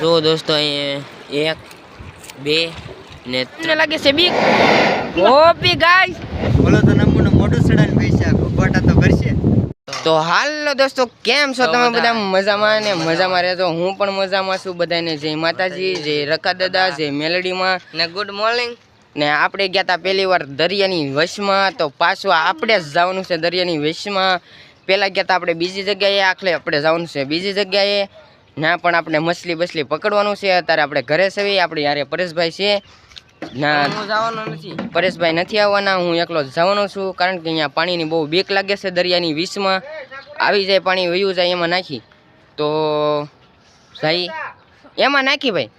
જો દોસ્તો એક બે ને ત્રણ. લાગે છે બી ઓપી ગાઈસ બોલો તો નમૂનો મોટો સડાઈને બેસ્યા ખોટા તો કરશે તો હાલો દોસ્તો કેમ છો તમે બધા? મજામાં ને મજામાં રહેજો. હું પણ મજામાં છું બધાને. જય માતાજી જય રખા દાદા જય મેલડીમાં. ને ગુડ મોર્નિંગ ને આપણે ગયા હતા પહેલી વાર દરિયાની વશમાં. તો પાછું આપણે જ જવાનું છે દરિયાની વશમાં. પહેલાં ગયા હતા આપણે બીજી જગ્યાએ આખલે આપણે જવાનું છે બીજી જગ્યાએ. ના પણ આપણે મછલી બસલી પકડવાનું છે. અત્યારે આપણે ઘરે છે આપણે યારે પરેશભાઈ છે. ના જવાનો નથી. પરેશભાઈ નથી આવવાના હું એકલો જવાનો છું. કારણ કે અહીંયા પાણીની બહુ બીક લાગે છે દરિયાની વીસમાં આવી જાય પાણી વયું જાય એમાં નાખી. તો જાય. એમાં નાખી ભાઈ.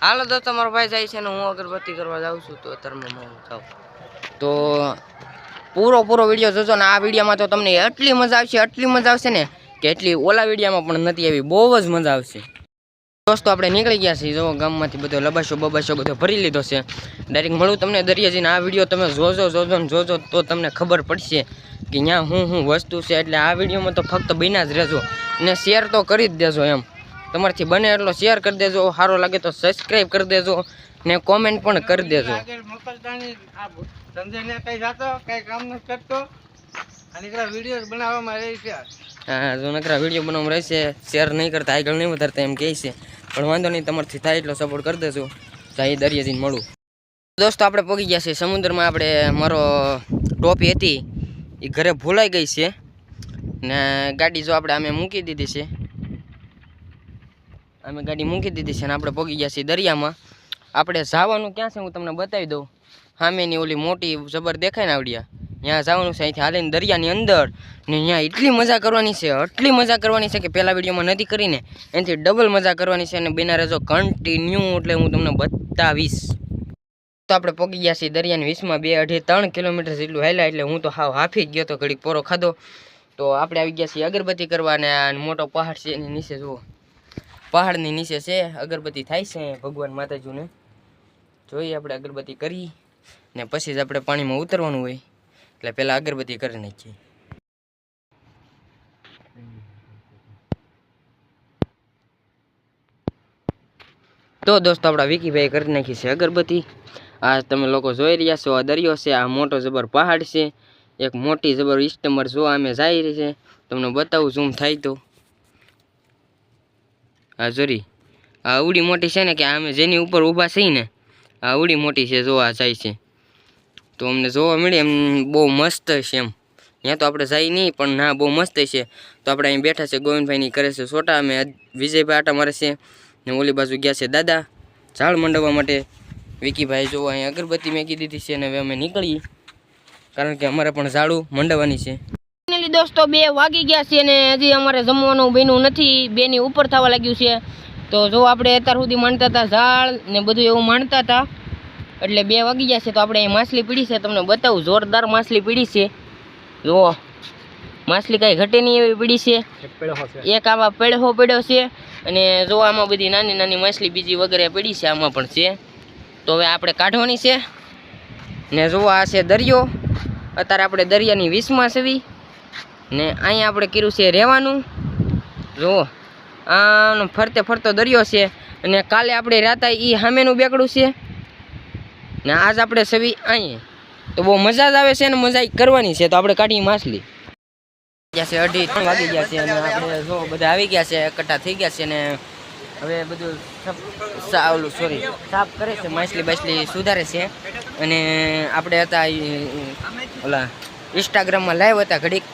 હાલો તો તમારો ભાઈ જાય છે ને હું અગરબત્તી કરવા જાઉં છું તો અત્યારમાં હું જાઉં. તો પૂરો પૂરો વીડિયો જોજો ને આ વિડીયોમાં તો તમને એટલી મજા આવશે, એટલી મજા આવશે ને કે એટલી ઓલા વિડીયોમાં પણ નથી આવી, બહુ જ મજા આવશે. દોસ્તો, આપણે નીકળી ગયા છીએ. જો ગામમાંથી બધો લબાશો, બબાશો બધો ભરી લીધો છે. ડાયરેક્ટ મળું તમને દરિયાજીને. આ વીડિયો તમે જોજો જોજો ને જોજો તો તમને ખબર પડશે કે ત્યાં હું હું વસ્તુ છે. એટલે આ વિડીયોમાં તો ફક્ત બન્યા જ રહેજો ને શેર તો કરી જ દેજો એમ. તમારથી બને એટલો શેર કરી દેજો. સારો લાગે તો સબસ્ક્રાઈબ કરી દેજો ને કોમેન્ટ પણ કરી દેજો. સંજયને કઈ જાતો, કઈ કામ નથી કરતો? અને એકલા વીડિયો બનાવવામાં રહી છે. હા, જો નકરા વીડિયો બનાવવા રહેશે શેર નહીં કરતા, આગળ નહીં વધારતા એમ કહે છે. પણ વાંધો નહીં, તમારથી થાય એટલો સપોર્ટ કરી દેજો. એ દરિયાજીને મળું. દોસ્તો, આપણે પગી ગયા છે સમુદ્રમાં આપણે મારો ટોપી હતી, એ ઘરે ભૂલાઈ ગઈ છે. ને ગાડી જો આપણે અમે મૂકી દીધી છે. અમે ગાડી મૂકી દીધી છે ને આપણે પગી ગયા છીએ દરિયામાં. આપણે જવાનું ક્યાં છે હું તમને બતાવી દઉં. સામેની ઓલી મોટી જબર દેખાય ને આવડિયા? ત્યાં જવાનું છે, અહીંથી હાલીને દરિયાની અંદર. ને ત્યાં એટલી મજા કરવાની છે, એટલી મજા કરવાની છે કે પહેલાં વિડીયોમાં નથી કરીને, એનાથી ડબલ મજા કરવાની છે અને બેના રહેજો કન્ટિન્યુ એટલે હું તમને બતાવીશ. તો આપણે પગી ગયા છીએ દરિયાની વીસમાં બે અઢી ત્રણ કિલોમીટર જેટલું હાલ્યા એટલે હું તો હાવ હાફી ગયો તો ઘડીક પોરો ખાધો. તો આપણે આવી ગયા છીએ અગરબત્તી કરવા અને આ મોટો પહાડ છે એની નીચે જુઓ. પહાડની નીચે છે, અગરબત્તી થાય છે ભગવાન માતાજીને. જોઈએ આપણે અગરબત્તી કરી. ને પછી જ આપણે પાણીમાં ઉતરવાનું હોય. એટલે પહેલાં અગરબત્તી કરી નાખીએ. તો દોસ્તો આપણા વિકીભાઈ કરી નાખી છે અગરબત્તી. આ તમે લોકો જોઈ રહ્યા છો, આ દરિયો છે, આ મોટો જબર પહાડ છે, એક મોટી જબર ઇસ્ટમર જો અમે જઈ રહી છે. તમને બતાવું ઝૂમ થાય તો. આ જોરી આ ઉડી મોટી છે ને કે અમે જેની ઉપર ઊભા છીએ ને, આ ઉડી મોટી છે, જોવા જાય છે. તો અમને જોવા મળે, એમ બહુ મસ્ત છે એમ. ત્યાં તો આપણે જઈ નહીં, પણ ના બહુ મસ્ત છે. તો આપણે અહીં બેઠા છે, ગોવિંદભાઈની કરે છે, છોટા. અમે વિજયભાઈ આટા મારે છે, ને ઓલી બાજુ ગયા છે દાદા. ઝાડ મંડવા માટે. વિકીભાઈ જો અહીં અગરબત્તી મેકી દીધી છે અને હવે અમે નીકળીએ. કારણ કે અમારે પણ ઝાડું મંડવાની છે. દોસ્તો, બે વાગી ગયા છે અને હજી અમારે જમવાનું બન્યું નથી, બેની ઉપર થવા લાગ્યું છે. તો જો આપણે અત્યાર સુધી માણતા હતા ઝાડ ને બધું એવું માણતા હતા. એટલે બે વાગી ગયા છે તો આપણે અહીં માછલી પીડી છે. તમને બતાવું જોરદાર માછલી પીડી છે. જુઓ માછલી કાંઈ ઘટે નહીં એવી પીડી છે. એક આમાં પેડહો પડ્યો છે અને જો આમાં બધી નાની નાની માછલી બીજી વગેરે પડી છે આમાં પણ છે. તો હવે આપણે કાઢવાની છે. ને જુઓ આ છે દરિયો. અત્યારે આપણે દરિયાની વીસમાં સેવી ને અહીંયા આપણે કર્યું છે રહેવાનું. જુઓ આનો ફરતે ફરતો દરિયો છે. અને કાલે આપણે રાતા એ સામેનું બેકડું છે. ને આજ આપણે સવી અહીંયા તો બહુ મજા જ આવે છે ને મજા કરવાની છે, તો આપણે કાઢી માછલી. ગયા છે અઢી, ત્રણ વાગી ગયા છે અને આપણે જો બધા આવી ગયા છે, એકઠા થઈ ગયા છે ને હવે બધું ઓલું સોરી સાફ કરે છે, માછલી બાછલી સુધારે છે. અને આપણે હતા ઓલા ઇન્સ્ટાગ્રામમાં લાઈવ હતા ઘડીક.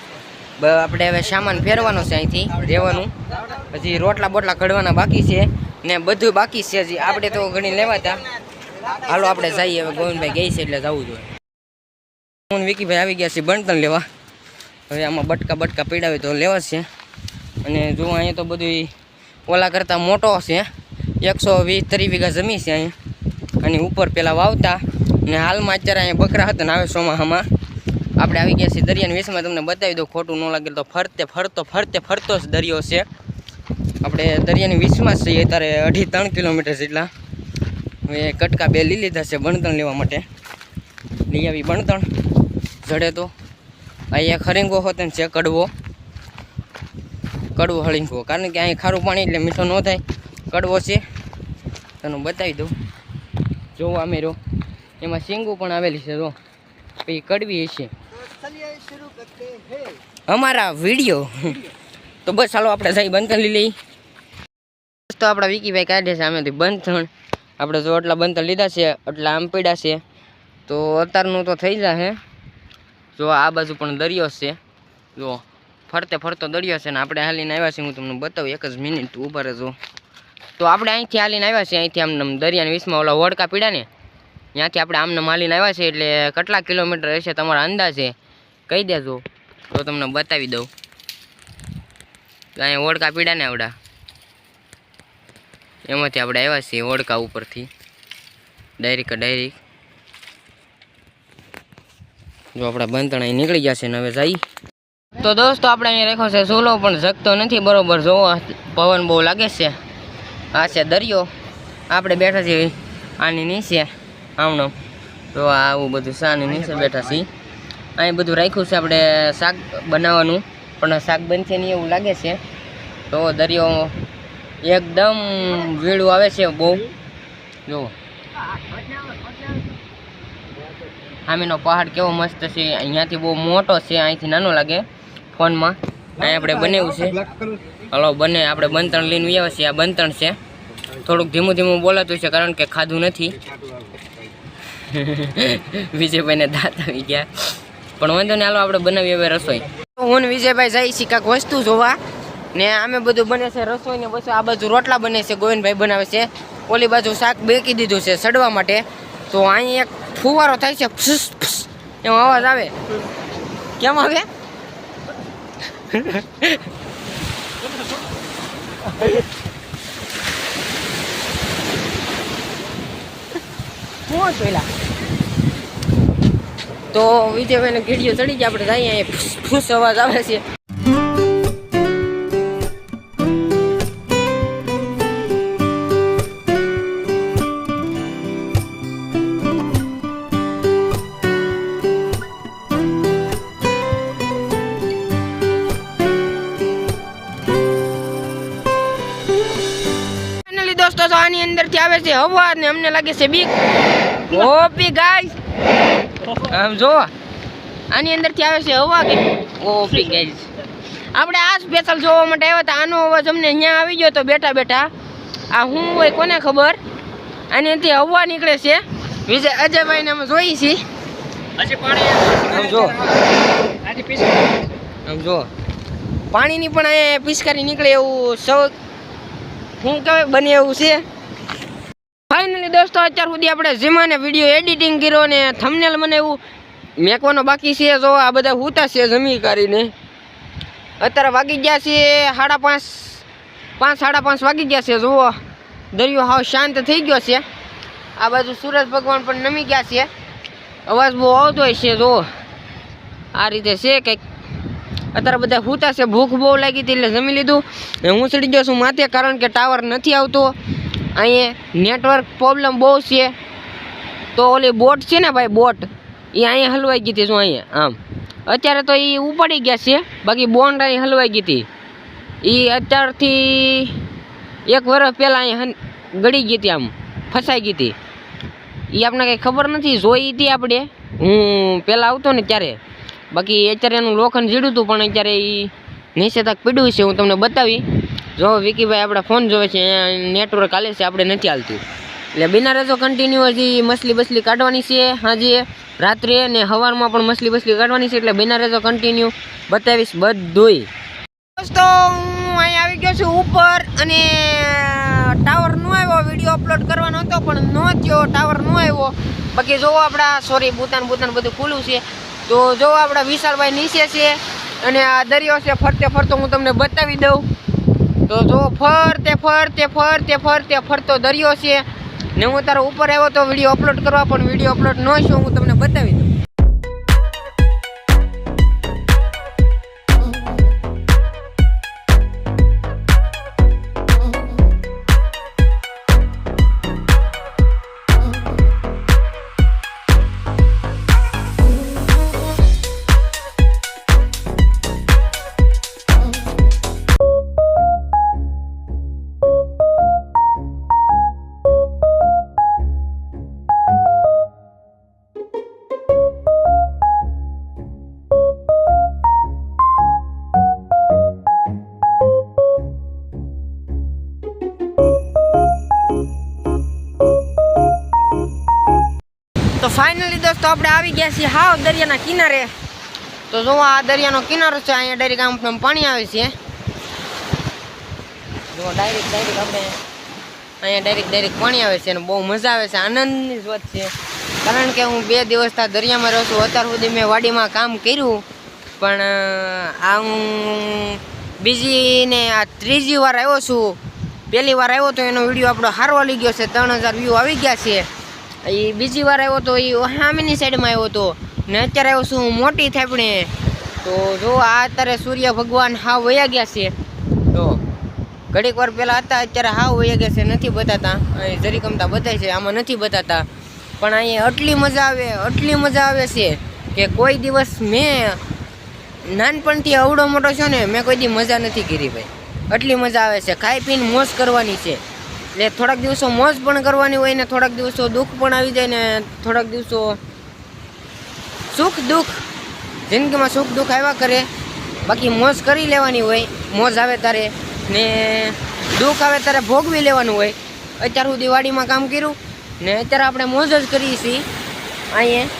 આપણે હવે સામાન ફેરવાનો છે અહીંથી, રહેવાનું. પછી રોટલા બોટલા કઢવાના બાકી છે ને બધું બાકી છે હજી. આપણે તો ઘણી લેવાતા. હાલો, આપણે જઈએ. હવે ગોવિંદભાઈ ગઈ છે એટલે જવું જોઈએ. હું વિકીભાઈ આવી ગયા છે બણતણ લેવા. હવે આમાં બટકા બટકા પીડાવે તો લેવા છે. અને જો અહીંયા તો બધું ઓલા કરતાં મોટો છે. એકસો વીસ ત્રીસ વીઘા જમી છે અહીંયા. અને ઉપર પહેલાં વાવતા. ને હાલમાં અત્યારે અહીંયા બકરા હતા ને આવે ચોમાહામાં આપણે આવી ગયા છીએ દરિયાની વિશેમાં. તમને બતાવી દઉં, ખોટું ન લાગે તો ફરતે, ફરતો ફરતે, ફરતો જ દરિયો છે. આપણે દરિયાની વીસમાં જ છીએ અત્યારે અઢી ત્રણ કિલોમીટર જેટલા. હવે કટકા બે લઈ લીધા છે બણતણ લેવા માટે. લઈ આવી બણતણ જડે તો. અહીંયા ખરીંગો હોત ને છે કડવો. કડવો હળીંગવો કારણ કે અહીં ખારું પાણી એટલે મીઠો ન થાય. કડવો છે. તને બતાવી દઉં. જોવો અમે રો એમાં શીંગું પણ આવેલી છે જો. પછી કડવી હશે. અમારા વીડિયો. તો બસ ચાલો આપણે સાહેબ બંધન લઈ લઈ તો આપણા વિકીભાઈ કાઢે છે આમેથી બંધણ આપણે જો એટલા બંધણ લીધા છે એટલા આમ પીડા છે, તો અત્યારનું તો થઈ જશે જો આ બાજુ પણ દરિયો છે. જો ફરતે ફરતો દરિયો છે ને આપણે હાલીને આવ્યા છીએ, હું તમને બતાવું, એક જ મિનિટ ઊભા રહેજો. તો આપણે અહીંથી હાલીને આવ્યા છીએ, અહીંથી આમ દરિયાની વીસમાં ઓલા વડકા પીડા ને, ત્યાંથી આપણે આમને હાલીને આવ્યા છીએ, એટલે કેટલા કિલોમીટર હશે તમારા અંદાજે? કહી દેજો. તો તમને બતાવી દઉં. અહીંયા ઓળકા પીડા ને આવડા. એમાંથી આપણે આવ્યા છીએ ઓળકા ઉપરથી. ડાયરેક ડાયરેક જો આપણા બંધણ અહીં નીકળી જશે ને હવે જઈ તો દોસ્તો, આપણે અહીંયા રાખ્યો છે સોલો પણ જગતો નથી. બરોબર જોવો પવન બહુ લાગે છે. આ છે દરિયો. આપણે બેઠા છીએ આની નીચે, આમનો. તો આવું બધું શાની નીચે બેઠા છીએ. અહીં બધું રાખ્યું છે, આપણે શાક બનાવવાનું. પણ શાક બનશે નહીં એવું લાગે છે. તો દરિયો એકદમ ભીડ આવે છે બહુ. જુઓ સામેનો પહાડ કેવો મસ્ત છે. અહીંયાથી બહુ મોટો છે. અહીંથી નાનો લાગે ફોનમાં. અહીં આપણે બનાવ્યું છે. હલો, બને. આપણે બંતણ લઈને આવ્યા છીએ. આ બંતણ છે. થોડુંક ધીમું ધીમું બોલાતું છે કારણ કે ખાધું નથી. વિજયભાઈને દાંત આવી ગયા. પણ વાંધો ને હાલો, આપણે બનાવીએ હવે રસોઈ. હું વિજયભાઈ જાય છીએ, કાંક વસ્તુ જોવા. ને આમે બધું બને છે રસોઈ ને બસ આ બાજુ રોટલા બને છે, ગોવિંદભાઈ બનાવે છે. ઓલી બાજુ શાક બેકી દીધું છે સડવા માટે. તો અહીં એક ફુવારો થાય છે એમ અવાજ આવે. કેમ આવે? શું પેલા તો વિજયભાઈને ગીડીઓ ચડી જાય આપણે જઈએ અહીંયા ફૂસ અવાજ આવે છે. આવે છે હવા ને અમને લાગે છે બીક. ઓપી ગાઈસ આમ જો આની અંદરથી આવે છે હવા કે? ઓપી ગાઈસ આપણે આ સ્પેશિયલ જોવા માટે આવ્યા હતા. આનો અવાજ અમને અહીંયા આવી ગયો તો બેઠા બેઠા. આ હું હોય કોને ખબર? આની અંદરથી હવા નીકળે છે. વિજય અજયભાઈને અમે જોઈ છીએ. જો. આમ જો. પાણીની પણ અહીંયા પિચકારી નીકળે એવું સૌ શું કહેવાય બને એવું છે. દોસ્તો અત્યાર સુધી આપણે જીમાને વીડિયો એડિટિંગ કર્યો ને થમનેલ મને એવું મેકવાનો બાકી છે. જો આ બધા હુતા છે જમી કરીને. અત્યારે વાગી ગયા છે સાડા પાંચ પાંચ, સાડા પાંચ વાગી ગયા છે. જુઓ, દરિયો હાવ શાંત થઈ ગયો છે. આ બાજુ સૂરજ ભગવાન પણ નમી ગયા છે. અવાજ બહુ આવતો છે. જુઓ, આ રીતે છે કંઈક. અત્યારે બધા હુતા છે. ભૂખ બહુ લાગી હતી એટલે જમી લીધું. હું ચડી ગયો છું માથે કારણ કે ટાવર નથી આવતો. અહીંયા નેટવર્ક પ્રોબ્લેમ બહુ છે. તો ઓલી બોટ છે ને ભાઈ, બોટ. એ અહીંયા હલવાઈ ગઈ હતી શું અહીંયા, આમ. અત્યારે તો એ ઉપાડી ગયા છે, બાકી બોન્ડ અહીં હલવાઈ ગઈ હતી. એ અત્યારથી એક વર્ષ પહેલાં અહીંયા ગળી ગઈ હતી આમ, ફસાઈ ગઈ હતી. એ આપણે કંઈ ખબર નથી, જોઈ હતી આપણે. હું પહેલાં આવતો ને ત્યારે. બાકી અત્યારે એનું લોખંડ જીડું હતું, પણ અત્યારે એ નીચે પીડ્યું છે, હું તમને બતાવી. જો વિકીભાઈ આપણા ફોન જોવે છે નેટવર્ક હાલે છે, આપણે નથી હાલતું. એટલે બિના રજો કન્ટિન્યુ હજી મછલી બસલી કાઢવાની છે હાજી રાત્રે ને સવારમાં પણ મછલી બસલી કાઢવાની છે, એટલે બિના રજો કન્ટિન્યુ બતાવીશ બધુંય. દોસ્તો, હું અહીં આવી ગયો છું ઉપર અને ટાવર નો આવ્યો વીડિયો અપલોડ કરવાનો હતો, પણ ન થયો ટાવર નો આવ્યો. બાકી જોવો આપણા સોરી ભૂતાન ભૂતાન બધું ખુલ્લું છે. તો જોવો આપણા વિશાલભાઈ નીચે છે અને આ દરિયો છે, ફરતે ફરતો હું તમને બતાવી દઉં. તો જો ફરતે ફરતે ફરતે ફરતે ફરતો દરિયો છે. ને હું તારો ઉપર આવ્યો તો વીડિયો અપલોડ કરવા, પણ વીડિયો અપલોડ ન છું હું તમને બતાવી દઉં. ફાઇનલી દોસ્તો, આપણે આવી ગયા છીએ હાવ દરિયાના કિનારે. તો જો આ દરિયાનો કિનારો છે, અહીંયા ડાયરેક્ટ આમ પાણી આવે છે. જો ડાયરેક્ટ ડાયરેક્ટ આપણે અહીંયા ડાયરેક્ટ ડાયરેક્ટ પાણી આવે છે અને બહુ મજા આવે છે, આનંદની જ વાત છે. કારણ કે હું બે દિવસ ત્યાં દરિયામાં રહું છું, અત્યાર સુધી મેં વાડીમાં કામ કર્યું, પણ આ હું બીજી ને આ ત્રીજી વાર આવ્યો છું. પહેલી વાર આવ્યો તો એનો વીડિયો આપણો હારવા લઈ ગયો છે, ત્રણ હજાર વ્યૂ આવી ગયા છે. એ બીજી વાર આવ્યો તો એ સામેની સાઈડમાં આવ્યો હતો ને અત્યારે આવ્યો હું મોટી થાપણે. તો જો આ અત્યારે સૂર્ય ભગવાન હાવ વયા ગયા છે. તો ઘડીક વાર પહેલાં હતા, અત્યારે હાવ વયા ગયા છે. નથી બતાતા. અહીં જરીકમતા બતાય છે. આમાં નથી બતાતા. પણ અહીંયા આટલી મજા આવે આટલી મજા આવે છે કે કોઈ દિવસ મેં નાનપણથી અવડો મોટો છો ને, મેં કોઈ દી મજા નથી કરી ભાઈ. આટલી મજા આવે છે. ખાઈ પીને મોજ કરવાની છે. એટલે થોડાક દિવસો મોજ પણ કરવાની હોય ને થોડાક દિવસો દુઃખ પણ આવી જાય ને થોડાક દિવસો સુખ દુઃખ, જિંદગીમાં સુખ દુઃખ આવ્યા કરે, બાકી મોજ કરી લેવાની હોય, મોજ આવે ત્યારે ને દુઃખ આવે ત્યારે ભોગવી લેવાનું હોય. અત્યારે હું દિવાળીમાં કામ કર્યું ને અત્યારે આપણે મોજ જ કરીએ છીએ. અહીંયા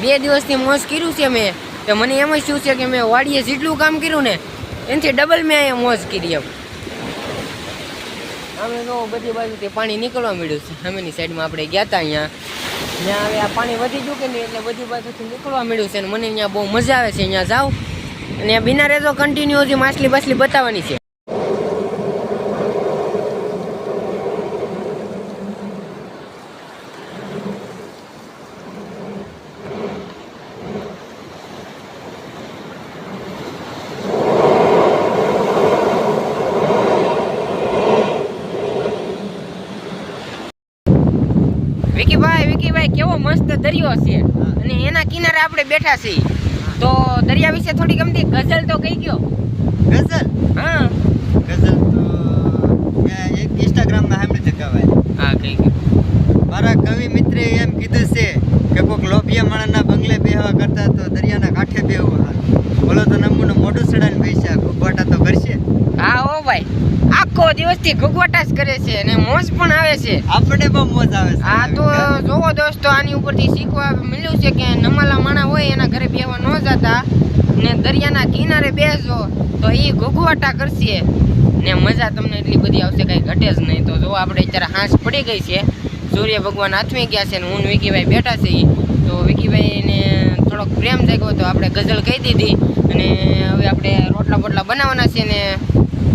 બે દિવસથી મોજ કર્યું છે મેં. તો મને એમ જ શું છે કે મેં વાડીએ જેટલું કામ કર્યું ને એનાથી ડબલ મેં અહીંયા મોજ કરી એમ અમે તો બધી બાજુથી પાણી નીકળવા મળ્યું છે. સામેની સાઈડમાં આપણે ગયા હતા અહીંયા. ત્યાં હવે આ પાણી વધી ગયું કે નહીં એટલે બધી બાજુથી નીકળવા મળ્યું છે અને મને અહીંયા બહુ મજા આવે છે. અહીંયા જાઉં અને બિના રહેતો કન્ટિન્યુ હજી માછલી બાછલી બતાવવાની છે વિકીભાઈ વિકીભાઈ કેવો મસ્ત દરિયો છે. અને એના કિનારે આપણે બેઠા છીએ. તો દરિયા વિશે થોડી ગમતી ગઝલ તો કહી ગયો ગઝલ? હા. ગઝલ તો એક ઇન્સ્ટાગ્રામમાં સાંભળી છે હા કહી ગયો મારા કવિ મિત્રે એમ કીધું છે કે કોઈક લોભિયા માણસના બંગલે બેહવા કરતા તો દરિયાના કાંઠે બેહવું બોલો તો નમૂનો મોઢું ચડાવીને બેસ્યા ગુગવાટા તો કરશે હા ઓ ભાઈ. આખો દિવસથી ઘુગવાટા જ કરે છે અને મોજ પણ આવે છે. આપણે બહુ મોજ આવે છે. આ તો જોવો દોસ્તો આની ઉપરથી શીખવા મળ્યું છે કે નમાલા માણા હોય એના ઘરે બેહવા ન જતા ને દરિયાના કિનારે બેસો તો એ ઘગવાટા કરશે. ને મજા તમને એટલી બધી આવશે કઈ ઘટે જ નહીં. તો જો આપણે અત્યારે હાંસ પડી ગઈ છે. સૂર્ય ભગવાન હાથમી ગયા છે ને હું વિકીભાઈ બેઠા છે. તો વિકીભાઈને થોડોક પ્રેમ જાગ્યો તો આપણે ગઝલ કહી દીધી. અને હવે આપણે રોટલા બોટલા બનાવવાના છે ને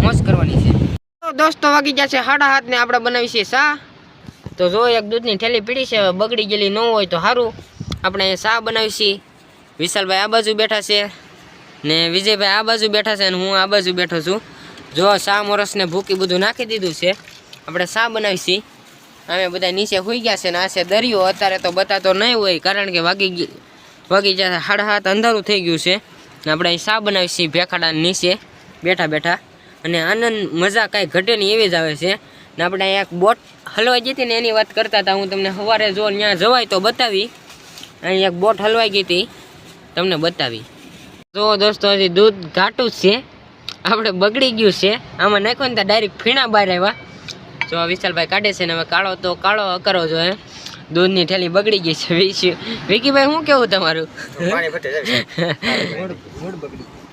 મોજ કરવાની છે. દોસ્તો વાગી છે સાડા હાથ ને આપણે બનાવી છીએ શા તો જો એક દૂધની થેલી પીડી છે બગડી ગયેલી ન હોય તો સારું આપણે શા બનાવી છીએ. વિશાલભાઈ આ બાજુ બેઠા છે ને વિજયભાઈ આ બાજુ બેઠા છે અને હું આ બાજુ બેઠો છું. જો શા મોરસને ભૂકી બધું નાખી દીધું છે. આપણે શા બનાવી છીએ. અમે બધા નીચે હોઈ ગયા છે ને આ છે દરિયો. અત્યારે તો બતાતો નહીં હોય કારણ કે વાગી વાગી જાય સાડા હાથ અંધારું થઈ ગયું છે. ને આપણે અહીં શા બનાવી છીએ ભેખાડા નીચે બેઠા બેઠા. અને આનંદ મજા કાંઈ ઘટે નહીં એવી જ આવે છે. ને આપણે અહીંયા એક બોટ હલવાઈ ગઈ હતી ને એની વાત કરતા હતા હું તમને સવારે જો ત્યાં જવાય તો બતાવી. અહીં એક બોટ હલવાઈ ગઈ હતી તમને બતાવી. જો દોસ્તો હજી દૂધ ઘાટું જ છે. આપણે બગડી ગયું છે. આમાં નાખ્યો ને ત્યાં ડાયરેક્ટ ફીણા બહાર આવ્યા. જો વિશાલભાઈ કાઢે છે ને હવે કાળો તો કાળો કરો જો દૂધની થેલી બગડી ગઈ છે વિશી વિકીભાઈ શું કેવું તમારું?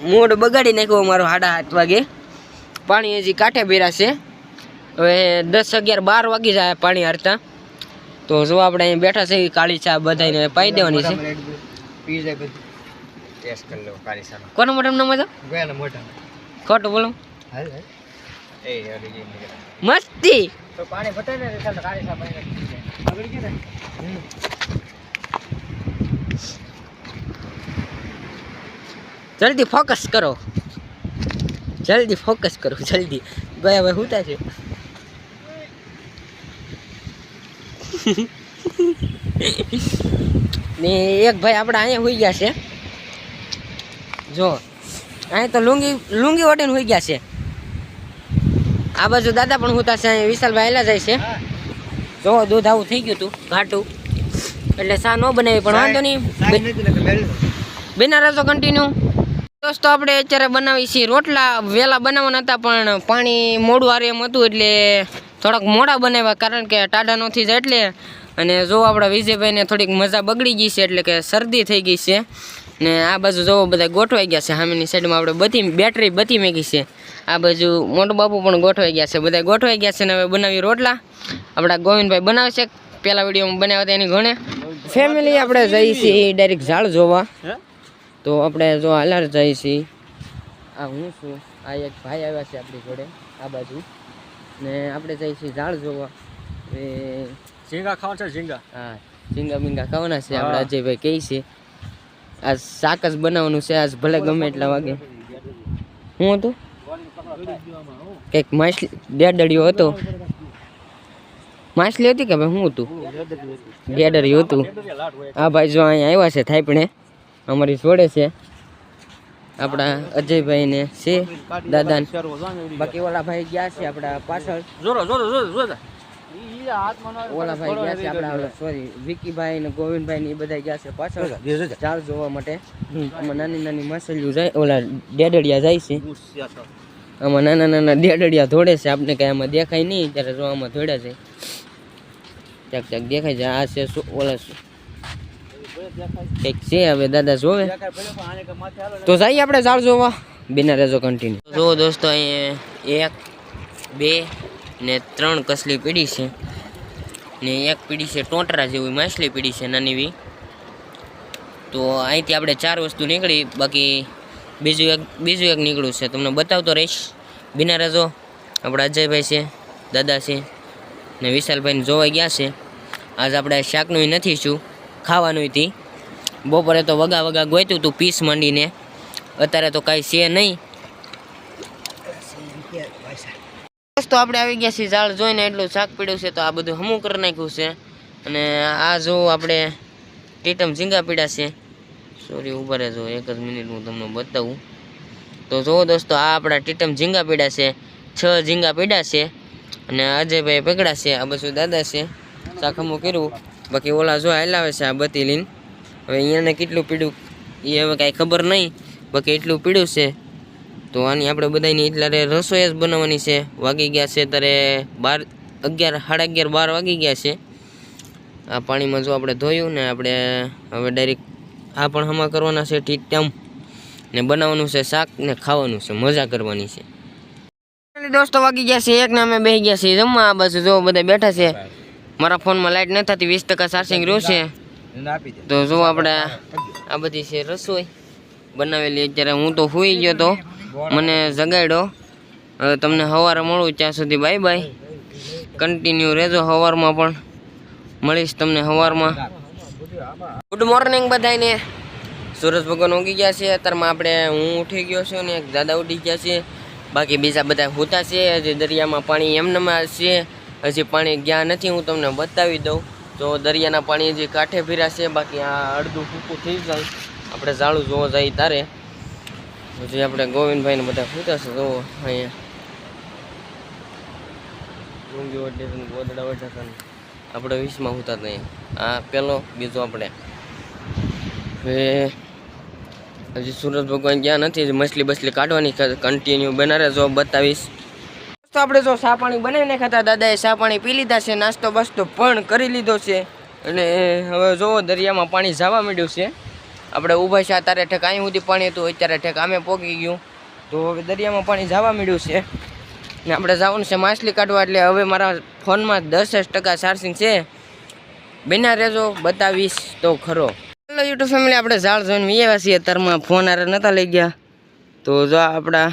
મૂડ બગાડી નાખ્યો મારો સાડા આઠ વાગે. પાણી હજી કાંઠે ભેરા છે. હવે દસ અગિયાર બાર વાગી જાય પાણી હારતા. તો જો આપણે અહીં બેઠા છે કાળી ચા બધાને પાઈ દેવાની છે. કોનો મોટા ન મજા ગયા મોટા ખોટું બોલો. મસ્તી. જલ્દી ફોકસ કરો. જલ્દી ફોકસ કરો જલ્દી. ગયા ભાઈ હુતા છે? ને એક ભાઈ આપણે અહીંયા હોઈ ગયા છે. જો અહીંયા તો લુંગી લુંગી ઓઢીને હોઈ ગયા છે. આ બાજુ દાદા પણ હોતા છે અહીંયા વિશાલભાઈ એલા જાય છે. જો દૂધ આવું થઈ ગયું હતું ઘાટું. એટલે સા ન બનાવી પણ વાંધો નહીં. સાઈ નથી લખે મેળ બેના રહેજો કન્ટિન્યુ દોસ્તો આપણે અત્યારે બનાવી છીએ રોટલા. વહેલા બનાવવાના હતા પણ પાણી મોડું આરે એમ હતું એટલે થોડાક મોડા બનાવ્યા કારણ કે ટાઢા નથી જાય એટલે. અને જો આપણા વિજયભાઈને થોડીક મજા બગડી ગઈ છે એટલે કે શરદી થઈ ગઈ છે. ને આ બાજુ જોવો બધા ગોઠવાઈ ગયા છે સામેની સાઈડમાં આપણે બધી બેટરી બધી મેગી છે. આ બાજુ મોટો બાપુ પણ ગોઠવાઈ ગયા છે બધા ગોઠવાઈ ગયા છે ને હવે બનાવી રોટલા. આપણા ગોવિંદભાઈ બનાવશે. પહેલા વિડીયોમાં બનાવ્યા હતા એની ઘણે. ફેમિલી આપણે જઈએ છીએ ડાયરેક્ટ ઝાડ જોવા. તો આપણે જો હાલાર જઈએ છીએ આ હું છું. આ એક ભાઈ આવ્યા છે આપણી જોડે આ બાજુ. ને આપણે જઈએ છીએ ઝાડ જોવા. એ ઝીંગા ખાવા છે ઝીંગા. હા ઝીંગા બીંગા ખાવાના છે. આપણે અજયભાઈ કહે છે આ શાક જ બનાવવાનું છે આજ ભલે ગમે એટલા વાગે. શું હતું? કંઈક માછલી ડેડડિયો હતો. માછલી હતી કે ભાઈ શું હતું? ગેડરિયું હતું. આ ભાઈ જો અહીંયા આવ્યા છે થાઈપણે. અમારી જોડે છે. આપણા અજયભાઈ ને છે દાદા બાકી ઓલા ભાઈ ગયા છે આપણા પાછળ. જોરો જોરો જોરો જોરો ઓલા ભાઈ ગયા છે આપણા સોરી વિકીભાઈ ને ગોવિંદભાઈ ને એ બધા ગયા છે પાછળ. ચાલ જોવા માટે. આમાં નાની નાની માછલીઓ જાય ઓલા ડેડડિયા જાય છે. આમાં નાના નાના ડેડડિયા ધોડે છે આપણે કઈ આમાં દેખાય નહીં ત્યારે જોવામાં ધોડ્યા છે. ક્યાંક ક્યાંક દેખાય છે આ છે શું ઓલા કંઈક છે, હવે દાદા જોવે. તો જઈએ આપણે ઝાડ જોવા, બિના રેજો કન્ટિન્યુ જો દોસ્તો એક, બે ને ત્રણ કસલી પીડી છે. ને એક પીડી છે ટોટરા જેવી, માછલી પીડી છે, નાની તો અહીંથી આપણે ચાર વસ્તુ નીકળી, બાકી બીજું એક બીજું એક નીકળ્યું છે. તમને બતાવતો રહીશ. બિના રજો, આપણા અજયભાઈ છે, દાદા છે, ને વિશાલભાઈને જોવા ગયા છે. આજ આપણે શાકનું નથી શું. ખાવાનું હતી. બપોરે તો વગા વગા ગોત્યું હતું પીસ માંડીને. અત્યારે તો કાંઈ છે નહીં. દોસ્તો આપણે આવી ગયા છીએ ઝાડ જોઈને, એટલું શાક પીડ્યું છે તો આ બધું હમું કરી નાખ્યું છે. અને આ જો આપણે ટીટમ ઝીંગા પીડા છે. સોરી, ઊભા રહેજો, એક જ મિનિટ હું તમને બતાવું. તો જુઓ દોસ્તો, આ આપણા ટીટમ ઝીંગા પીડા છે. છ ઝીંગા પીડા છે. અને અજયભાઈ પકડા છે. આ બધું દાદા છે. શાક હમું કર્યું. બાકી ઓલા જો હલાવે છે આ બતી લઈને હવે અહીંયાને કેટલું પીડ્યું એ હવે કાંઈ ખબર નહીં. બાકી એટલું પીડ્યું છે. તો આની આપણે બધાની એટલે રસોઈ જ બનાવવાની છે. વાગી ગયા છે ત્યારે બાર, અગિયાર, સાડા અગિયાર, બાર વાગી ગયા છે. આ પાણીમાં જો આપણે ધોયું ને આપણે હવે ડાયરેક્ટ આ પણ હમા કરવાના છે ટીટમ ને બનાવવાનું છે શાક ને ખાવાનું છે. મજા કરવાની છે. દોસ્તો વાગી ગયા છે. એક ને અમે બેસી ગયા છીએ જમવા. આ બાજુ જો બધા બેઠા છે. મારા ફોનમાં લાઇટ ન થતી વીસ ટકા ચાર્જિંગ રહ્યું છે. તો જો આપણે આ બધી છે. રસોઈ બનાવેલી. અત્યારે હું તો સુઈ ગયો તો મને જગાડ્યો. હવે તમને સવારે મળું ત્યાં સુધી બાય બાય કન્ટિન્યુ રહેજો સવારમાં પણ. મળીશ તમને સવારમાં ગુડ મોર્નિંગ બધાને સુરજ ભગવાન ઉગી ગયા છે. અત્યારમાં આપણે હું ઉઠી ગયો છું ને એક દાદા ઉઠી ગયા છે. બાકી બીજા બધા હોતા છે. હજી દરિયામાં પાણી એમનામાં છે. હજી પાણી ગયા નથી, હું તમને બતાવી દઉં. તો દરિયાના પાણી હજી કાંઠે ફીરા છે, બાકી આ અડધું ફૂકું થઈ જાય. આપણે ઝાડું જોવા જાય તારે. હજી આપણે ગોવિંદભાઈને બધા ફૂટા છે જોવો અહીંયા ડુંગી વડે ગોદડા વડે આપણે વીસમાં હોતા નહીં. આ પેલો, બીજો આપણે. હજી સુરત ભગવાન ગયા નથી મછલી બસલી કાઢવાની કન્ટિન્યુ બનારે જો બતાવીશ. તો આપણે જો ચા પાણી બનાવીને ખાતા, દાદાએ ચા પાણી પી લીધા છે, નાસ્તો બાસ્તો પણ કરી લીધો છે. અને હવે જો દરિયામાં પાણી જવા માંડ્યું છે. આપણે ઊભા છે, અત્યારે ઠેક અહીં સુધી પાણી હતું, અત્યારે ઠેક આમે પોગી ગયું. તો હવે દરિયામાં પાણી જવા માંડ્યું છે. ને આપણે જવાનું છે માછલી કાઢવા, એટલે હવે મારા ફોનમાં દસ જ ટકા ચાર્જિંગ છે. બિના રહેજો, બતાવીશ તો ખરો. હેલો યુટ્યુબ ફેમિલી આપણે ઝાડ જોઈને વીએવા છીએ, અત્યારમાં ફોન આરે નહોતા લઈ ગયા. તો જો આપણા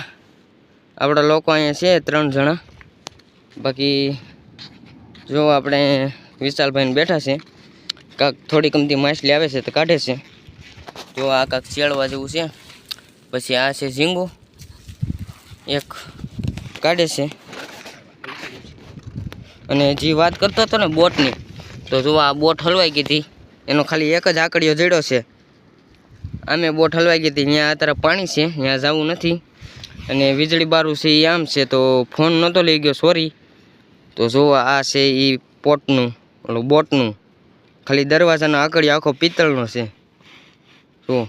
આપણા લોકો અહીંયા છે ત્રણ જણા. બાકી જો આપણે વિશાલભાઈને બેઠા છે, કાંક થોડી કમતી માછલી આવે છે તો કાઢે છે. જો આ કાંક ચેડવા જેવું છે. પછી આ છે ઝીંગો. એક કાઢે છે. અને જે વાત કરતો હતો ને બોટની, તો જો આ બોટ હલવાઈ ગઈ હતી. એનો ખાલી એક જ આકડીઓ જડ્યો છે. આમે બોટ હલવાઈ ગઈ હતી. ત્યાં અત્યારે પાણી છે. ત્યાં જવું નથી. અને વીજળી બારું છે એ આમ છે તો ફોન નહોતો લઈ ગયો સોરી તો જો આ છે એ પોટનું, ઓલું બોટનું. ખાલી દરવાજાનો આકડી આખો પિત્તળનો છે. જો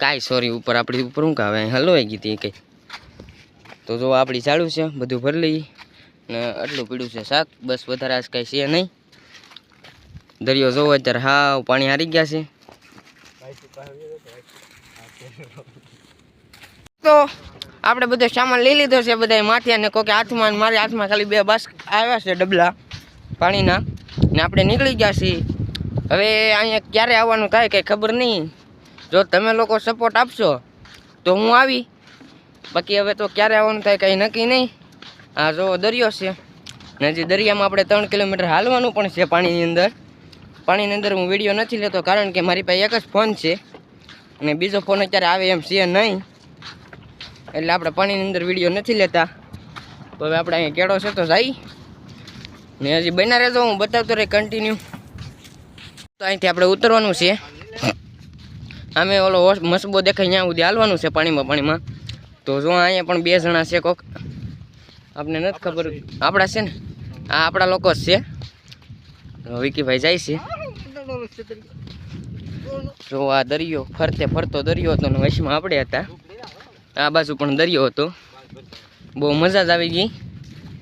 કાંઈ સોરી ઉપર આપણી ઉપર શું કહેવાય હલવાઈ ગઈ હતી કંઈ. તો જો આપણી ચાલુ છે, બધું ભરી લઈએ. ને આટલું પીડ્યું છે શાક. બસ વધારે આજ કાંઈ છે નહીં. દરિયો જોવો, અત્યારે હાવ પાણી હારી ગયા છે. તો આપણે બધો સામાન લઈ લીધો છે બધા માથે અને કોકે હાથમાં મારે હાથમાં ખાલી બે બસ આવ્યા છે ડબલા પાણીના. ને આપણે નીકળી ગયા છીએ. હવે અહીંયા ક્યારે આવવાનું થાય કંઈ ખબર નહીં. જો તમે લોકો સપોર્ટ આપશો, તો હું આવી. બાકી હવે તો ક્યારે આવવાનું થાય કંઈ નક્કી નહીં. આ જો દરિયો છે, ને હજી દરિયામાં આપણે ત્રણ કિલોમીટર હાલવાનું પણ છે પાણીની અંદર. પાણીની અંદર હું વીડિયો નથી લેતો, કારણ કે મારી પાસે એક જ ફોન છે. અને બીજો ફોન અત્યારે આવે એમ છે નહીં. એટલે આપણે પાણીની અંદર વીડિયો નથી લેતા. તો હવે આપણે અહીંયા કેળો છે તો જાય. ને હજી બના રહેતો હું બતાવતો રહે કન્ટિન્યુ તો અહીંથી આપણે ઉતરવાનું છે. અમે ઓલો મસબો દેખાય ત્યાં સુધી હાલવાનું છે પાણીમાં પાણીમાં. તો જો અહીંયા પણ બે જણા છે કોક. આપણે નથી ખબર. આપણા છે ને? આ આપણા લોકો જ છે. વિકીભાઈ જાય છે. જો આ દરિયો ફરતે ફરતો દરિયો હતો ને વચમાં આપણે હતા. આ બાજુ પણ દરિયો હતો. બહુ મજા જ આવી ગઈ.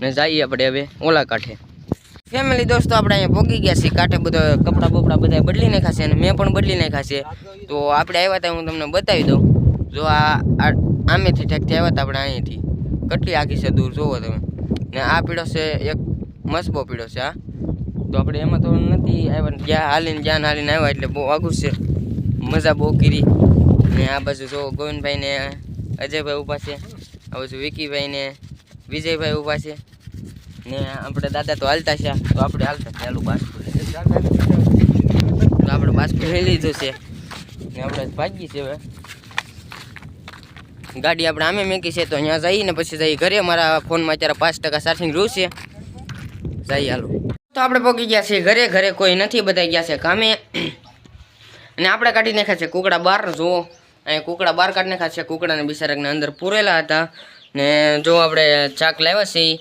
ને જઈએ આપણે હવે ઓલા કાંઠે. ફેમિલી દોસ્તો આપણે અહીંયા ભોગી ગયા છીએ. કાંઠે બધા કપડાં બપડા બધા બદલી નાખ્યા છે અને મેં પણ બદલી નાખ્યા છે. તો આપણે આવ્યા હતા હું તમને બતાવી દઉં. જો આ આમેથી ઠેકથી આવ્યા હતા આપણે અહીંથી. કેટલી આખી છે દૂર જોવો તમે. ને આ પીળો છે એક મસબો પીળો છે આ તો આપણે એમાં તો નથી આવ્યા. જ્યાં હાલીને જ્યાં હાલીને આવ્યા એટલે બહુ આઘું છે. મજા બહુ કરી. ને આ બાજુ જો ગોવિંદભાઈ ને અજયભાઈ ઊભા છે. આ બાજુ વિકીભાઈ ને વિજયભાઈ ઊભા છે. ને આપણે દાદા તો હાલતા છે. તો આપણે હાલતા ચાલુ બાસ્કું તો આપણે બાસ્કું લઈ લીધું છે. ને આપણે ભાગી છે હવે. ગાડી આપણે આમે મેકી છે તો અહીંયા જઈએ ને પછી જઈએ ઘરે. મારા ફોનમાં અત્યારે પાંચ ટકા ચાર્જિંગ રહ્યું છે. જઈએ હાલો. તો આપણે પહોંચી ગયા છીએ ઘરે ઘરે કોઈ નથી બધા ગયા છે કામે. અને આપણે કાઢી નાખ્યા છે કુકડા બહાર, જુઓ. અહીંયા કુકડા બહાર કાઢી નાખ્યા છે, કુકડાને બિચારાને અંદર પૂરેલા હતા. ને જો આપણે ચાક લાવ્યા છીએ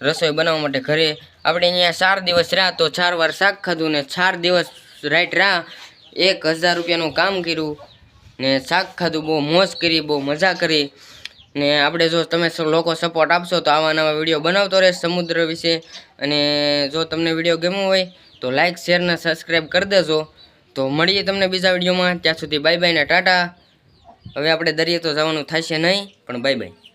રસોઈ બનાવવા માટે ઘરે. આપણે અહીંયા ચાર દિવસ રહ્યા તો ચાર વાર શાક ખાધું ને ચાર દિવસ રાઈટ રહ્યા. એક હજાર રૂપિયાનું કામ કર્યું ને શાક ખાધું, બહુ મોજ કરી, બહુ મજા કરી. ને આપણે જો તમે લોકો સપોર્ટ આપશો તો આવા નવા વીડિયો બનાવતો રહે સમુદ્ર વિશે. અને જો તમને વીડિયો ગમ્યો હોય તો લાઇક શેર ને સબસ્ક્રાઈબ કરી દેજો. તો મળીએ તમને બીજા વિડીયોમાં ત્યાં સુધી બાય બાય ને ટાટા. હવે આપણે દરિયે તો જવાનું થશે નહીં, પણ બાય બાય